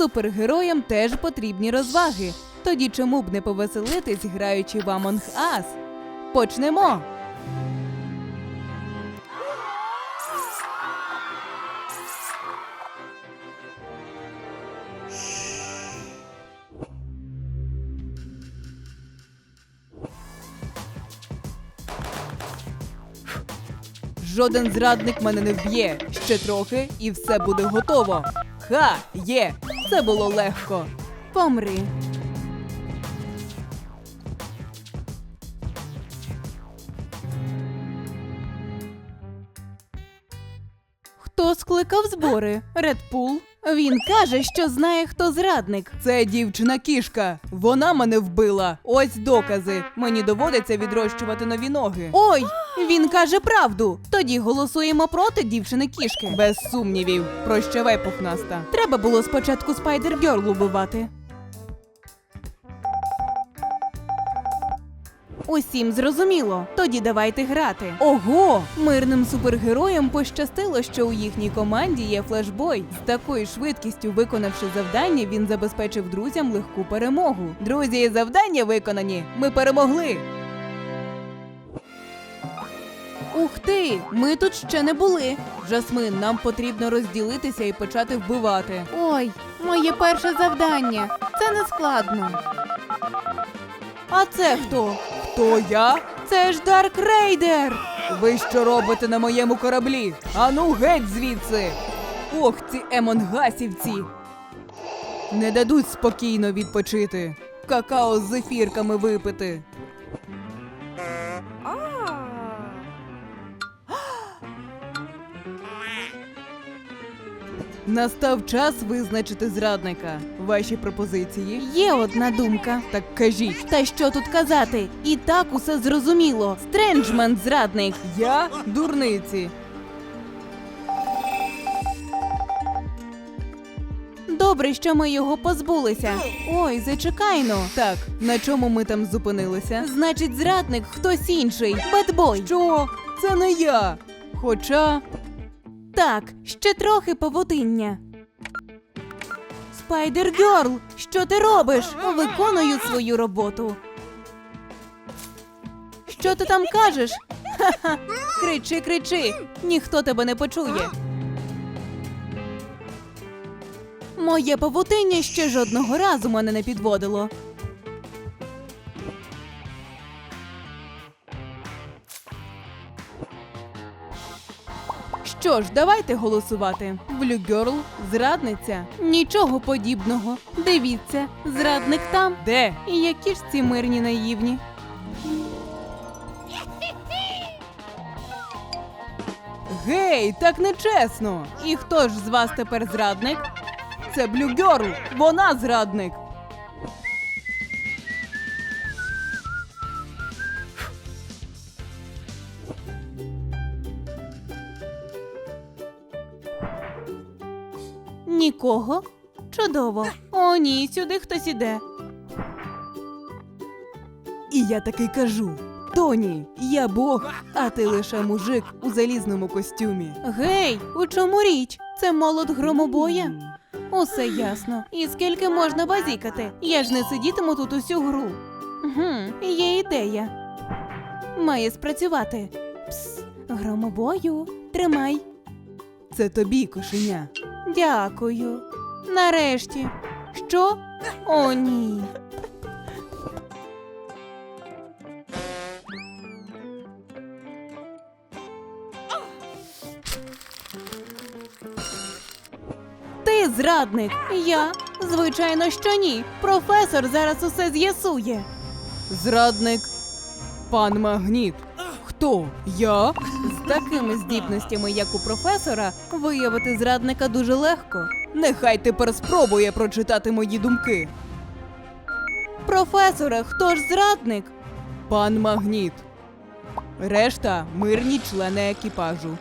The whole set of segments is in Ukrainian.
Супергероям теж потрібні розваги. Тоді чому б не повеселитись, граючи в Among Us? Почнемо! Жоден зрадник мене не вб'є. Ще трохи, і все буде готово. Ха! Є! Це було легко. Помри. Хто скликав збори? Редпул? Він каже, що знає, хто зрадник. Це дівчина кішка. Вона мене вбила. Ось докази. Мені доводиться відрощувати нові ноги. Ой, він каже правду. Тоді голосуємо проти дівчини кішки. Без сумнівів. Прощавай, пухнаста. Треба було спочатку спайдер Герл Усім зрозуміло. Тоді давайте грати. Ого! Мирним супергероям пощастило, що у їхній команді є флешбой. З такою швидкістю, виконавши завдання, він забезпечив друзям легку перемогу. Друзі, завдання виконані. Ми перемогли. Ух ти! Ми тут ще не були. Жасмин, нам потрібно розділитися і почати вбивати. Ой, моє перше завдання. Це не складно. А це хто? Хто я? Це ж Дарк Рейдер! Ви що робите на моєму кораблі? Ану геть звідси! Ох, ці емонгасівці! Не дадуть спокійно відпочити. Какао з зефірками випити. Настав час визначити зрадника. Ваші пропозиції? Є одна думка. Так кажіть. Та що тут казати? І так усе зрозуміло. Стренджмен зрадник. Я дурниці. Добре, що ми його позбулися. Ой, зачекайно. Так, на чому ми там зупинилися? Значить, зрадник хтось інший. Бедбой. Що? Це не я. Хоча. Так, ще трохи павутиння. Спайдер Герл, що ти робиш? Виконую свою роботу. Що ти там кажеш? Ха-ха. Кричи, кричи. Ніхто тебе не почує. Моє павутиння ще жодного разу мене не підводило. Що ж, давайте голосувати. Блюгерл зрадниця. Нічого подібного. Дивіться, зрадник там. Де? І які ж ці мирні наївні. Гей, так нечесно. І хто ж з вас тепер зрадник? Це Блюгерл. Вона зрадник. Нікого? Чудово. О, ні, сюди хтось іде. І я таки кажу: Тоні, я Бог, а ти лише мужик у залізному костюмі. Гей, у чому річ? Це молот громобоя? Усе ясно. І скільки можна базікати? Я ж не сидітиму тут усю гру. Угу, є ідея. Має спрацювати. Пс, громобою, тримай. Це тобі, кошеня. Дякую. Нарешті. Що? О, ні. Ти зрадник. Я? Звичайно, що ні. Професор зараз усе з'ясує. Зрадник. Пан Магніт. Хто? Я? З такими здібностями, як у професора, виявити зрадника дуже легко. Нехай тепер спробує прочитати мої думки. Професоре, хто ж зрадник? Пан Магніт. Решта мирні члени екіпажу.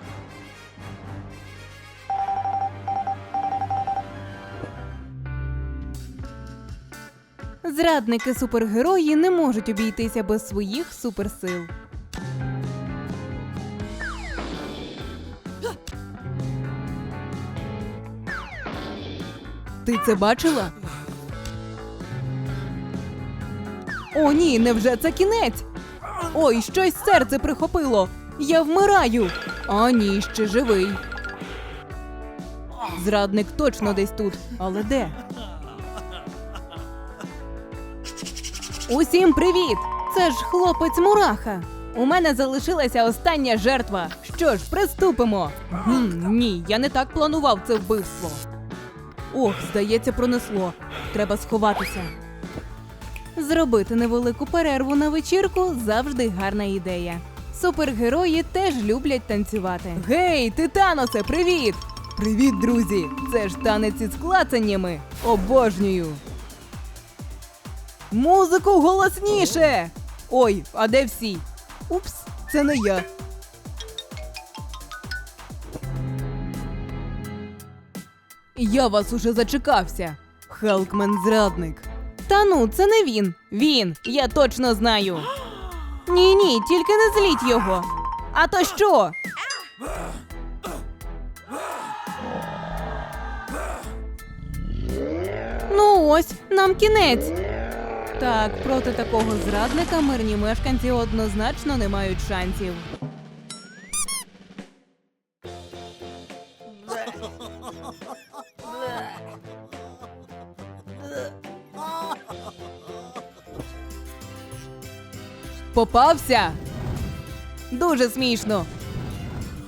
Зрадники супергерої не можуть обійтися без своїх суперсил. Ти це бачила? О, ні, невже це кінець? Ой, щось серце прихопило. Я вмираю. А ні, ще живий. Зрадник точно десь тут, але де? Усім привіт! Це ж хлопець Мураха. У мене залишилася остання жертва. Що ж, приступимо. Гм, ні, я не так планував це вбивство. Ох, здається, пронесло. Треба сховатися. Зробити невелику перерву на вечірку завжди гарна ідея. Супергерої теж люблять танцювати. Гей, Титаносе, привіт! Привіт, друзі! Це ж танець із клацаннями. Обожнюю. Музику голосніше! Ой, а де всі? Упс, це не я. Я вас уже зачекався. Халкмен зрадник. Та ну, це не він. Він. Я точно знаю. Ні, ні, тільки не зліть його. А то що? Ну ось, нам кінець. Так, проти такого зрадника мирні мешканці однозначно не мають шансів. Попався? Дуже смішно.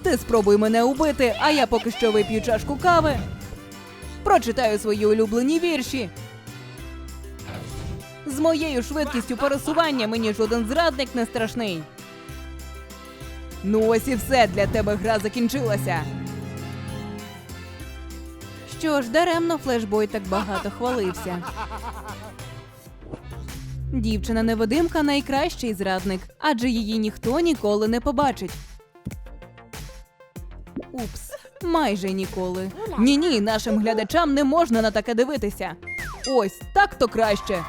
Ти спробуй мене убити, а я поки що вип'ю чашку кави. Прочитаю свої улюблені вірші. З моєю швидкістю пересування мені жоден зрадник не страшний. Ну ось і все для тебе гра закінчилася. Що ж, даремно флешбой так багато хвалився. Дівчина невидимка найкращий зрадник, адже її ніхто ніколи не побачить. Упс, майже ніколи. Ні, ні, нашим глядачам не можна на таке дивитися. Ось так то краще.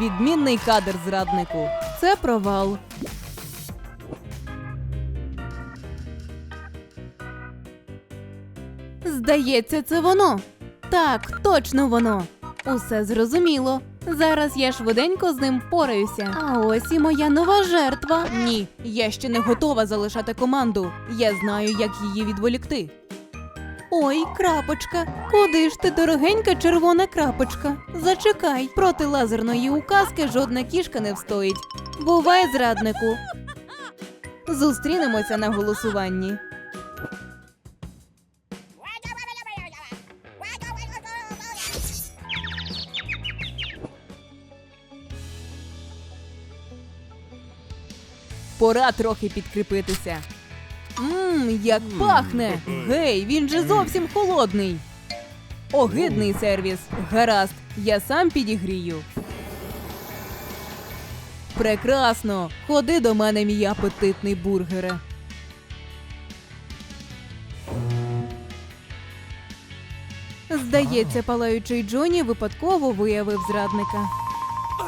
Відмінний кадр зраднику. Це провал. Здається, це воно. Так, точно воно. Усе зрозуміло. Зараз я швиденько з ним впораюся. А ось і моя нова жертва. Ні, я ще не готова залишати команду. Я знаю, як її відволікти. Ой, крапочка, куди ж ти, дорогенька червона крапочка? Зачекай, проти лазерної указки жодна кішка не встоїть. Бувай, зраднику. Зустрінемося на голосуванні. Пора трохи підкріпитися. Мм, як пахне! Гей, він же зовсім холодний. Огидний сервіс. Гаразд, я сам підігрію. Прекрасно! Ходи до мене, мій апетитний бургере. Здається, палаючий Джоні випадково виявив зрадника.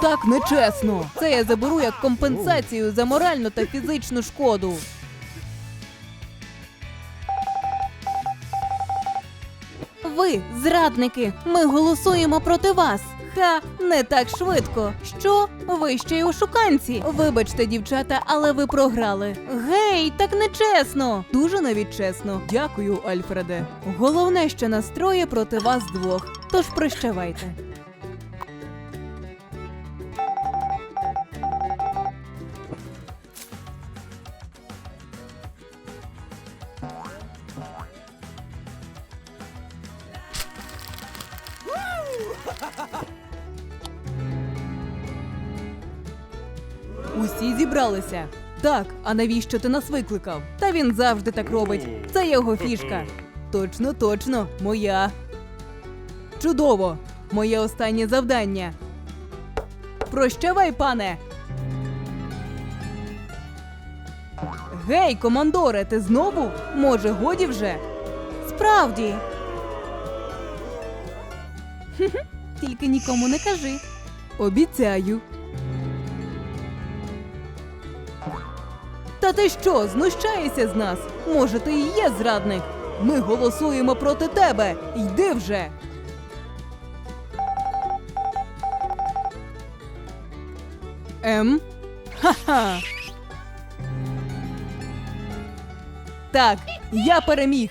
Так нечесно. Це я заберу як компенсацію за моральну та фізичну шкоду. Ви, зрадники, ми голосуємо проти вас. Ха, не так швидко. Що? Ви ще й ошуканці. Вибачте, дівчата, але ви програли. Гей, так нечесно. Дуже навіть чесно. Дякую, Альфреде. Головне, що настроє проти вас двох. Тож прощавайте. Усі зібралися. Так, а навіщо ти нас викликав? Та він завжди так робить. Це його фішка. Точно, точно, моя. Чудово! Моє останнє завдання. Прощавай, пане. Гей, командоре, ти знову? Може, годі вже? Справді. тільки нікому не кажи. Обіцяю. Та ти що, знущаєшся з нас? Може, ти і є зрадник? Ми голосуємо проти тебе. Йди вже. Ем? Ха-ха. Так, я переміг.